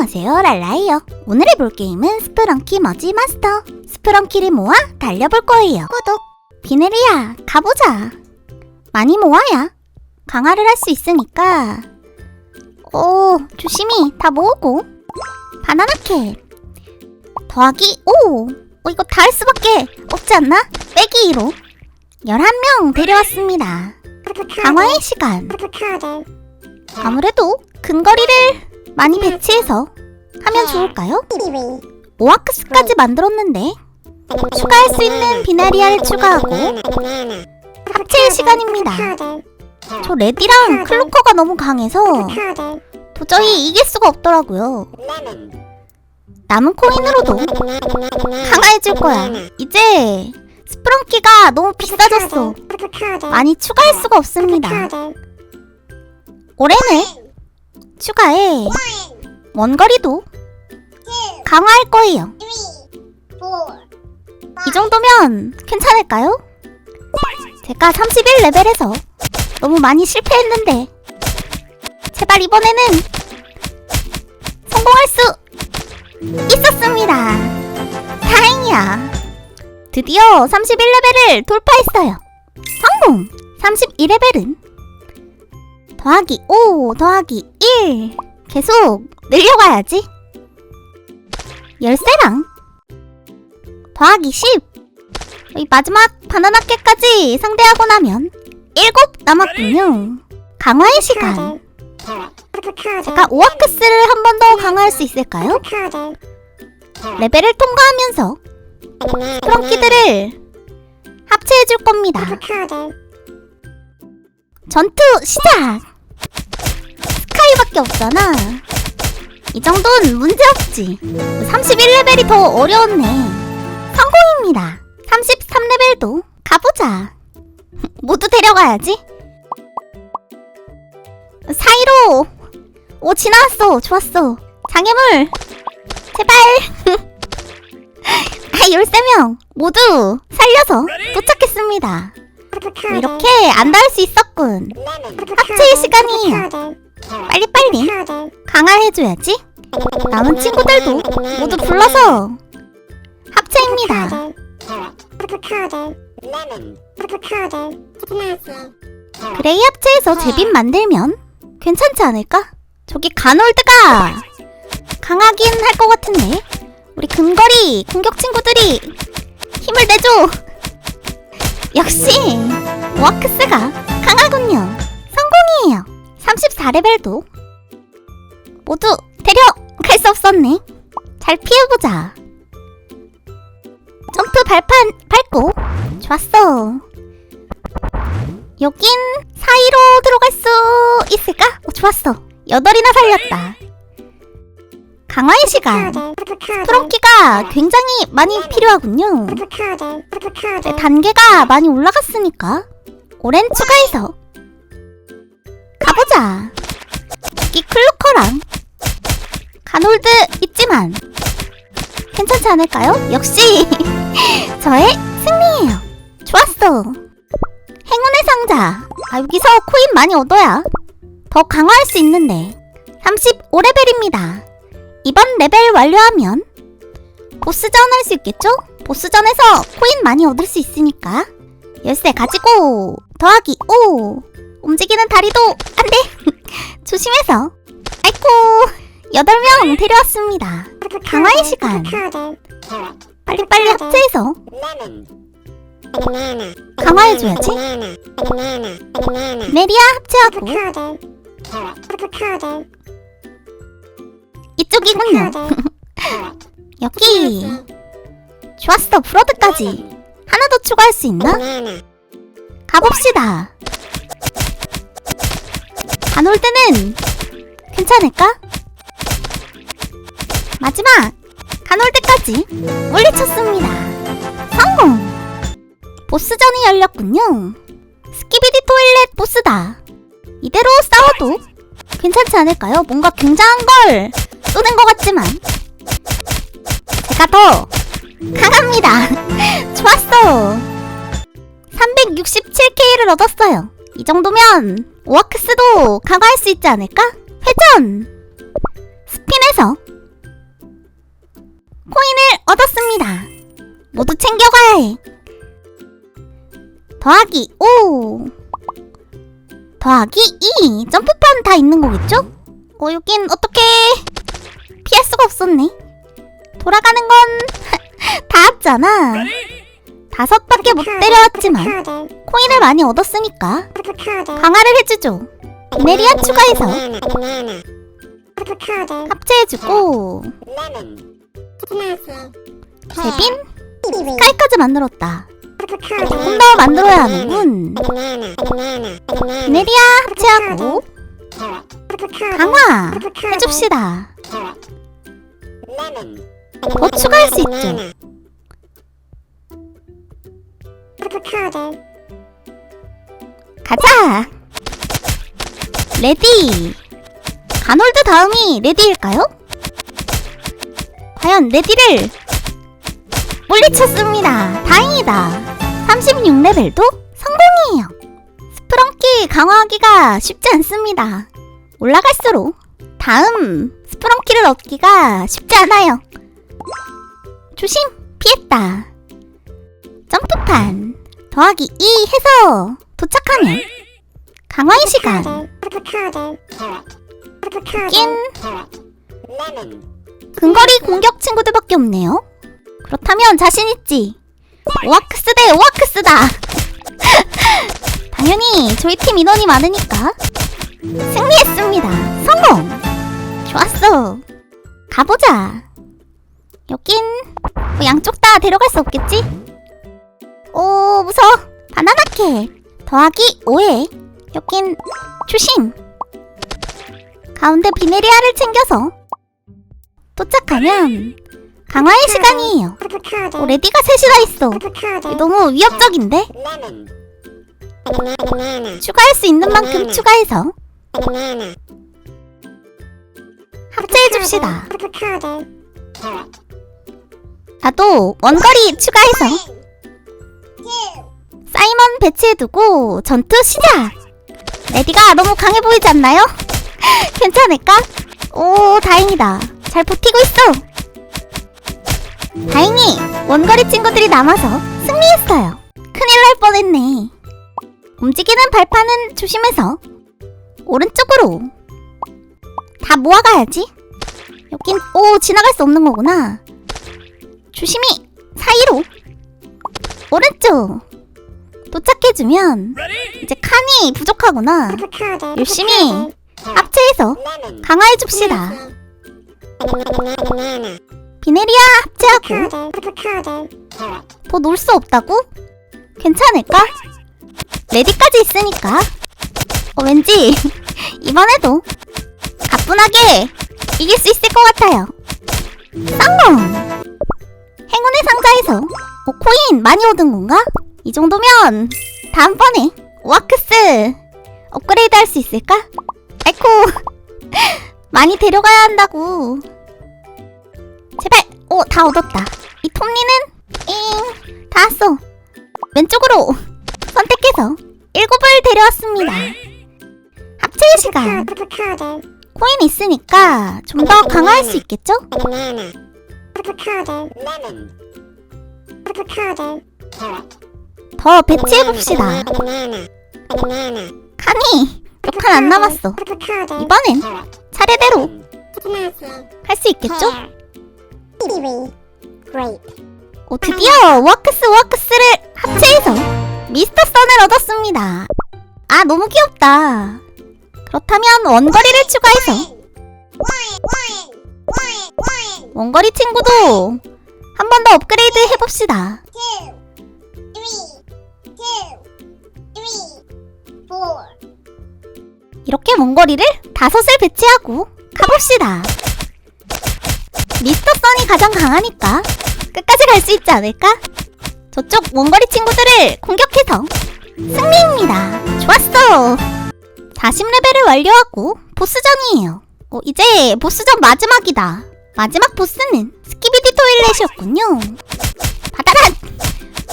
안녕하세요 랄라이요. 오늘 해볼 게임은 스프렁키 머지 마스터. 스프렁키를 모아 달려볼 거예요. 구독 비네리야 가보자. 많이 모아야 강화를 할 수 있으니까. 오 조심히 다 모으고. 바나나 캡 더하기 5 어, 이거 다 할 수밖에 없지 않나? 빼기 2로. 11명 데려왔습니다. 강화의 시간. 아무래도 근거리를 많이 배치해서 하면 좋을까요? 오아크스까지 만들었는데 추가할 수 있는 비나리아를 추가하고 합체의 시간입니다. 저 레디랑 클로커가 너무 강해서 도저히 이길 수가 없더라고요. 남은 코인으로도 강화해줄 거야. 이제 스프렁키가 너무 비싸졌어. 많이 추가할 수가 없습니다. 올해는 추가해 원거리도 강화할 거예요. 이 정도면 괜찮을까요? 제가 31레벨에서 너무 많이 실패했는데 제발 이번에는 성공할 수 있었습니다. 다행이야. 드디어 31레벨을 돌파했어요. 성공! 32레벨은 더하기 5 더하기 1 계속 늘려가야지. 열쇠랑 더하기 10 이 마지막 바나나 깨까지 상대하고 나면 7 남았군요. 강화의 시간. 제가 오아크스를 한 번 더 강화할 수 있을까요? 레벨을 통과하면서 프렁키들을 합체해줄 겁니다. 전투 시작! 스카이밖에 없잖아. 이 정도는 문제없지. 31레벨이 더 어려웠네. 성공입니다. 33레벨도 가보자. 모두 데려가야지. 사이로. 오, 지나왔어. 좋았어. 장애물. 제발. 아, 13명 모두 살려서 도착했습니다. 이렇게 안 닿을 수 있었군. 합체의 시간이에요. 빨리빨리 강화해줘야지. 남은 친구들도 모두 불러서 합체입니다. 그레이 합체해서 제빈 만들면 괜찮지 않을까? 저기 가놀드가 강하긴 할 것 같은데 우리 근거리 공격 친구들이 힘을 내줘. 역시 와크스가 34레벨도 모두 데려갈 수 없었네. 잘 피해보자. 점프 발판 밟고 좋았어. 여긴 사이로 들어갈 수 있을까? 어, 좋았어. 여덟이나 살렸다. 강화의 시간. 프렁키가 굉장히 많이 필요하군요. 네, 단계가 많이 올라갔으니까 오랜 추가해서 가보자. 여기 클루커랑 가놀드 있지만 괜찮지 않을까요? 역시 저의 승리예요. 좋았어. 행운의 상자. 아 여기서 코인 많이 얻어야 더 강화할 수 있는데 35레벨입니다. 이번 레벨 완료하면 보스전 할 수 있겠죠? 보스전에서 코인 많이 얻을 수 있으니까 열쇠 가지고 더하기 5 움직이는 다리도 안돼 조심해서 8명 데려왔습니다. 강화의 시간. 빨리빨리 합체해서. 강화해줘야지. 메리아 합체하고. 이쪽이군요 여기. 좋았어 브로드까지. 하나 더 추가할 수 있나? 가봅시다. 안 올 때는 괜찮을까? 마지막 간올 때까지 물리쳤습니다 성공 보스전이 열렸군요 스키비디 토일렛 보스다 이대로 싸워도 괜찮지 않을까요? 뭔가 굉장한 걸 쏘는 것 같지만 제가 더 강합니다. 좋았어. 367K를 얻었어요. 이 정도면 오아크스도 강화할 수 있지 않을까? 회전! 스핀해서 코인을 얻었습니다. 모두 챙겨가야 해. 더하기 5 더하기 2 점프판 다 있는 거겠죠? 어 여긴 어떻게 피할 수가 없었네. 돌아가는 건 다 왔잖아. 다섯 밖에 못 때려왔지만 코인을 많이 얻었으니까 강화를 해주죠. 비네리아 추가해서 합체해주고 제빈 스카이까지 만들었다. 조금 더 만들어야 하는군. 비네리아 합체하고 강화 해줍시다. 더 추가할 수 있죠. 가자. 레디. 가놀드 다음이 레디일까요? 과연 레디를 물리쳤습니다. 다행이다. 36레벨도 성공이에요. 스프렁키 강화하기가 쉽지 않습니다. 올라갈수록 다음 스프렁키를 얻기가 쉽지 않아요. 조심! 피했다. 점프판 더하기 2 해서 도착하면 강화의 시간 낀 근거리 공격 친구들밖에 없네요. 그렇다면 자신 있지. 오아크스 대 오아크스다. 당연히 저희 팀 인원이 많으니까 승리했습니다. 성공. 좋았어. 가보자. 여긴 뭐 양쪽 다 데려갈 수 없겠지? 오 무서워. 바나나 캐 더하기 5에 여긴 조심. 가운데 비네리아를 챙겨서 도착하면 강화의 시간이에요. 오, 레디가 셋이나 있어. 너무 위협적인데? 추가할 수 있는 만큼 추가해서 합체해줍시다. 나도 원거리 추가해서 사이먼 배치해두고 전투 시작! 레디가 너무 강해 보이지 않나요? 괜찮을까? 오 다행이다. 잘 버티고 있어. 다행히 원거리 친구들이 남아서 승리했어요. 큰일 날 뻔했네. 움직이는 발판은 조심해서 오른쪽으로 다 모아가야지. 여긴 오 지나갈 수 없는 거구나. 조심히 사이로 오른쪽 도착해주면 이제 칸이 부족하구나. 열심히 합체해서 강화해줍시다. 비네리아 합체하고 더 놀 수 없다고? 괜찮을까? 레디까지 있으니까 어, 왠지 이번에도 가뿐하게 이길 수 있을 것 같아요 성공! 행운의 상자에서 어, 코인 많이 얻은 건가? 이 정도면 다음번에 오아크스 업그레이드 할 수 있을까? 아이코 많이 데려가야 한다고. 제발. 오 다 얻었다. 이 톱니는? 잉. 다 왔어. 왼쪽으로 선택해서 일곱을 데려왔습니다. 합체의 시간. 코인 있으니까 좀 더 강화할 수 있겠죠? 더 배치해봅시다. 칸이 몇칸안 남았어. 이번엔 차례대로 할 수 있겠죠? 오 드디어 와크스 와크스를 합체해서 미스터 선을 얻었습니다. 아 너무 귀엽다. 그렇다면 원거리를 추가해서 원거리 친구도 한 번 더 업그레이드 해봅시다 이렇게 원거리를 다섯을 배치하고 가봅시다. 미스터 선이 가장 강하니까 끝까지 갈 수 있지 않을까? 저쪽 원거리 친구들을 공격해서 승리입니다. 좋았어. 40레벨을 완료하고 보스전이에요. 어, 이제 보스전 마지막이다. 마지막 보스는 스키비디 토일렛이었군요. 받아라!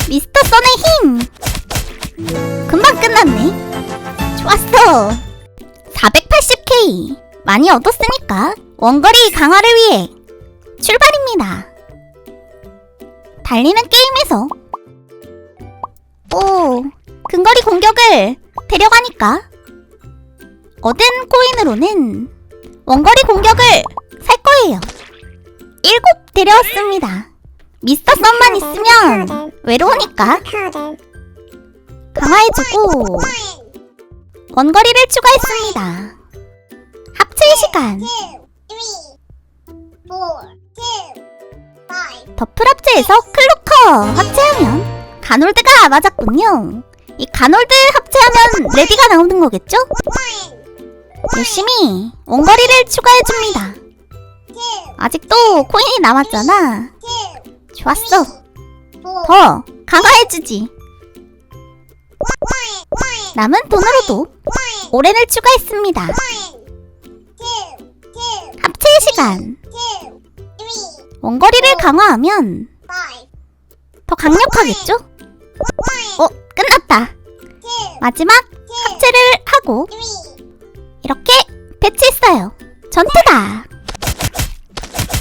미스터 선의 힘! 금방 끝났네. 좋았어. 480K 많이 얻었으니까 원거리 강화를 위해 출발입니다. 달리는 게임에서 오 근거리 공격을 데려가니까 얻은 코인으로는 원거리 공격을 살 거예요. 일곱 데려왔습니다. 미스터 썬만 있으면 외로우니까 강화해주고 원거리를 추가했습니다. 합체 시간 더플 합체에서 클로커 합체하면 가놀드가 맞았군요. 이 가놀드 합체하면 레디가 나오는 거겠죠? 열심히 원거리를 추가해줍니다. 아직도 코인이 남았잖아. 좋았어. 더 강화해주지. 남은 돈으로도 오렌을 추가했습니다. 시간. 원거리를 강화하면 더 강력하겠죠? 어, 끝났다. 마지막 합체를 하고 이렇게 배치했어요. 전투다.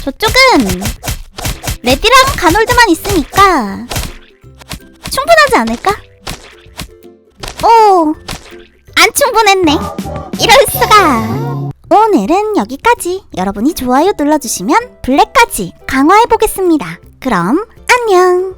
저쪽은 레디랑 가놀드만 있으니까 충분하지 않을까? 오, 안 충분했네. 이럴 수가. 오늘은 여기까지. 여러분이 좋아요 눌러주시면 블랙까지 강화해 보겠습니다. 그럼 안녕.